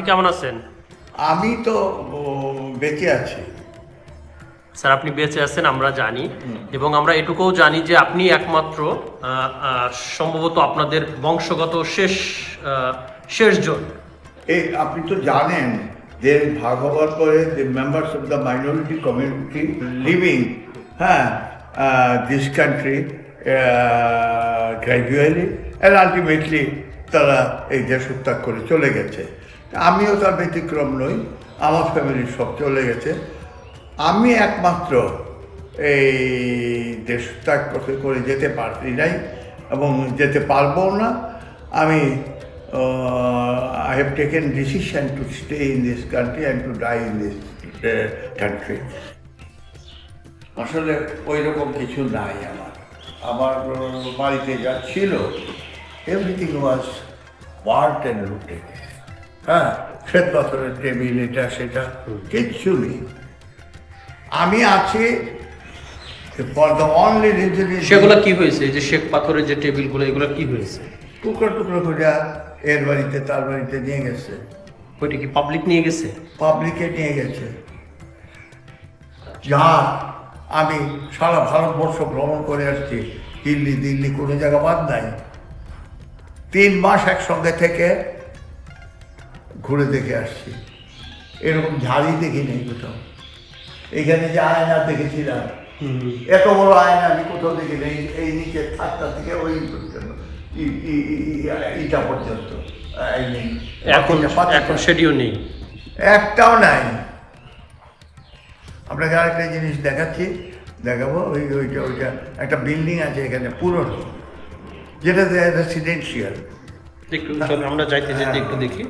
আপনি কেমন আছেন? আমি তো বেঁচে আছি। স্যার আপনি বেঁচে আছেন আমরা জানি। এবং আমরা এটুকুও জানি যে আপনি একমাত্র সম্ভবত আপনাদের বংশগত শেষ শেষজন। এই আপনি তো জানেন যে ভাগ হওয়ার পরে যে members of the minority community living হ্যাঁ this country gradually and ultimately তারা এই দেশ ত্যাগ করে চলে গেছে। আমিও তার ব্যতিক্রম নই, আমার ফ্যামিলির সব চলে গেছে। আমি একমাত্র এই দেশ ত্যাগ করে যেতে পারি নাই এবং যেতে পারব না। আমি I have taken decision to stay in this country and to die in this country আসলে ওই রকম কিছু নাই আমার। আমার বাড়িতে যা ছিল এভরিথিং ওয়াজ ওয়ার্ট অ্যান্ড লুটেড হ্যাঁ শ্বেত পাথরের টেবিল এটা সেটা কিচ্ছু নেই। আমি আছি ফর দ্য অনলি রিজন সেগুলো কি হয়েছে? এই যে শেখ পাথরের যে টেবিলগুলো এগুলো কি হয়েছে? টুকরো টুকরো করে এর বাড়িতে তার বাড়িতে নিয়ে গেছে। ওইটা কি পাবলিক নিয়ে গেছে? পাবলিকে নিয়ে গেছে। যা আমি সারা ভারতবর্ষ ভ্রমণ করে আসছি দিল্লি দিল্লি কোনো জায়গা বাদ নাই। তিন মাস একসঙ্গে থেকে ঘুরে দেখে আসছি। এরকম ঝাড়ি দেখি নেই কোথাও। এখানে যে আয়না দেখেছিলাম এত বড় আয়না আমি কোথাও দেখি নেই এই নিচে থাকটা থেকে ওই ইটা পর্যন্ত। এখন এখন সেটিও নেই। একটাও নাই। আপনাকে আরেকটা জিনিস দেখাচ্ছি দেখাবো ওই ওইটা ওইটা একটা বিল্ডিং আছে এখানে পুরনো। যেটা রেসিডেন্সিয়াল একটু আমরা যাইতে যেতে একটু দেখি।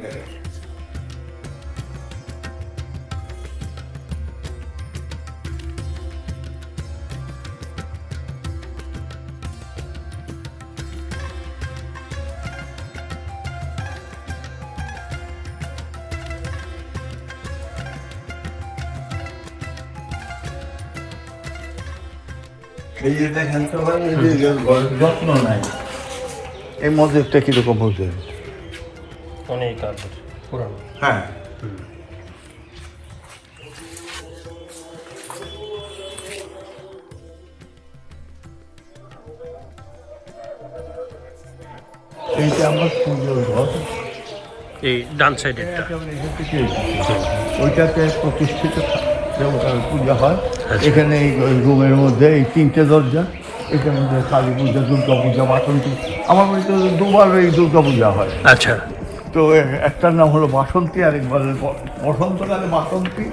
এই যে দেখেন তো ভাই, এই যে যত্ন নাই। এই মসজিদটা কীরকম হচ্ছে অনেক আগের পুরানো। হ্যাঁ। এইটা আমার পুজোর ঘর। এই ডান সাইডেরটা। ওইটাতে প্রতিষ্ঠিত দেবতার পূজা হয় আচ্ছা। এখানে এই রুমের মধ্যে এই তিনটে দরজা। মধ্যে কালী পূজা দুর্গা পূজা বাসন্তী আমার বাড়িতে দুবার এই দুর্গা পূজা হয়। আচ্ছা। তো একটার নাম হলো বাসন্তী আর একবার বসন্তকালে বাসন্তী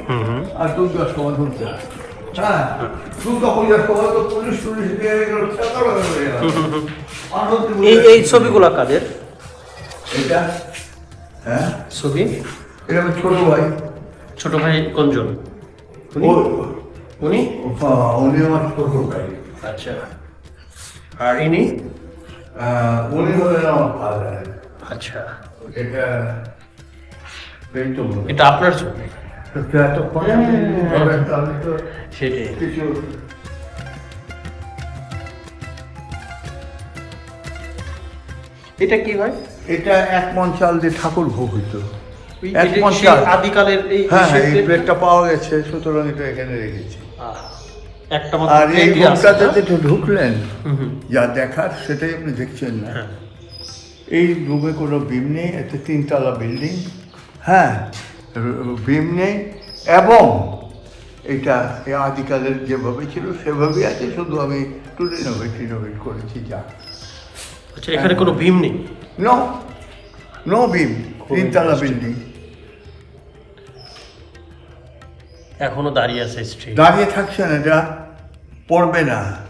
আর দুর্গার সময় দুর্গা। হ্যাঁ দুর্গা পূজার সময় তো পুলিশ টুলিশ দিয়ে এই এই ছবিগুলো কাদের? এটা হ্যাঁ? ছবি? এটা আমার ছোট ভাই। ছোট ভাই কোনজন? উনি? উনি? উনি আমার ছোট ভাই। আচ্ছা। আর ইনি উনি হলেন আমার ফাদার আচ্ছা। এটা এই তো এটা আপনার সেটাই। কিছু এটা কি হয়? এটা এক মন চাল দিয়ে ঠাকুর ভোগ হইতো। এক মন চাল আদিকালের এই হ্যাঁ হ্যাঁ এই প্লেটটা পাওয়া গেছে সুতরাং এটা এখানে রেখেছি। আহ, একটা আর এই রুমটাতে না? যেটা ঢুকলেন। যা দেখার সেটাই আপনি দেখছেন না। হ্যাঁ। এই রুমে কোনো বিম নেই এতে তিনতলা বিল্ডিং হ্যাঁ বিম নেই এবং এটা আদিকালের যেভাবে ছিল সেভাবেই আছে শুধু আমি একটু রিনোভেট রিনোভেট করেছি যা। আচ্ছা এখানে কোনো ভীম নেই? নো নো বিম তিনতলা বিল্ডিং এখনও দাঁড়িয়ে আছে দাঁড়িয়ে থাকছে না এটা পড়বে না।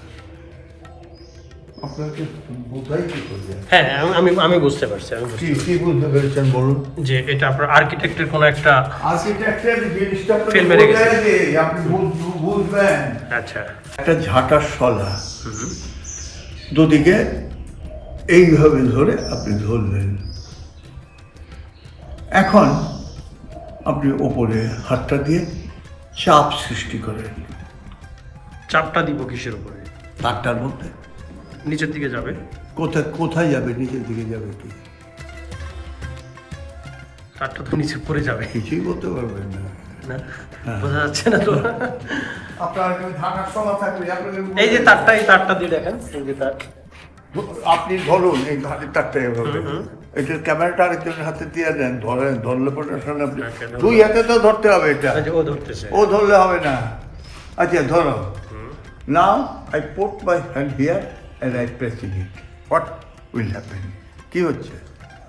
আপনাকে বোঝাই কি করবে? হ্যাঁ আমি- আমি বুঝতে পারছি আমি কি কি বুঝতে পেরেছেন বলুন? যে এটা আপনার আর্কিটেক্টের কোনো একটা আর্কিটেক্টের জিনিসটা রেখেছে। আপনি বুঝ- বুঝবেন। আচ্ছা। একটা ঝাঁটার সলা দুদিকে এইভাবে ধরে আপনি ধরলেন এখন আপনি ওপরে হাতটা দিয়ে চাপ সৃষ্টি করেন। চাপটা দিব কিসের উপরে? তারটার মধ্যে? নিচের দিকে যাবে। কোথায় কোথায় যাবে? নিচের দিকে যাবে কি? তারটা তো নিচে পড়ে যাবে। কিছুই বলতে পারবেন না। না? বোঝা যাচ্ছে না তো। আপনার এখানে থাকার থাকলে এই যে তারটা এই তারটা দিয়ে দেখেন এই যে তার। আপনি ধরুন এই তারটা এভাবে। এটা ক্যামেরাটা আরেকজনের হাতে দিয়ে দেন ধরেন ধরলে পরে আপনি দুই হাতে তো ধরতে হবে এটা। ও ধরতেছে। ও ধরলে হবে না। আচ্ছা ধরো। Now I put my hand here and I pressing it what will happen কি হচ্ছে?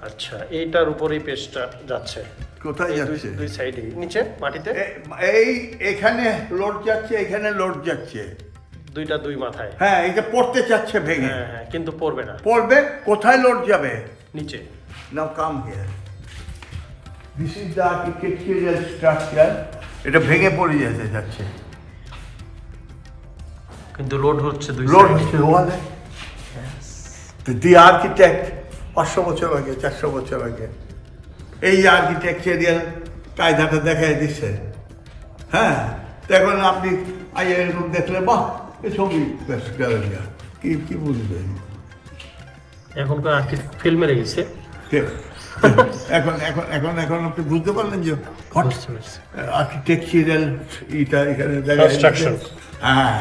আচ্ছা এইটার উপরেই পেস্টটা যাচ্ছে। কোথায় এই যাচ্ছে? দুই সাইডে। নিচে? মাটিতে? এই এখানে লোড যাচ্ছে এখানে লোড যাচ্ছে। দুইটা দুই মাথায়। হ্যাঁ এটা পড়তে চাচ্ছে ভেঙে। হ্যাঁ হ্যাঁ কিন্তু পড়বে না। পড়বে কোথায় লোড যাবে? নিচে। Now come here. This is the architectural structure. এটা ভেঙে পড়ে যেতে যাচ্ছে। কিন্তু লোড হচ্ছে দুই লোড। হচ্ছে ওয়ালে দি আর্কিটেক্ট পাঁচশো বছর আগে চারশো বছর আগে এই আর্কিটেকচারিয়াল কায়দাটা দেখাই দিচ্ছে হ্যাঁ তো এখন আপনি এরকম দেখলে বাহ এ ছবি। ব্যাস গেলেন গা। কি কি বুঝবেন? এখনকার আর্টিস্ট ফিল্ম মেরে গেছে এখন এখন এখন এখন আপনি বুঝতে পারলেন যে। আর্কিটেকচারাল এটা এখানে। হ্যাঁ।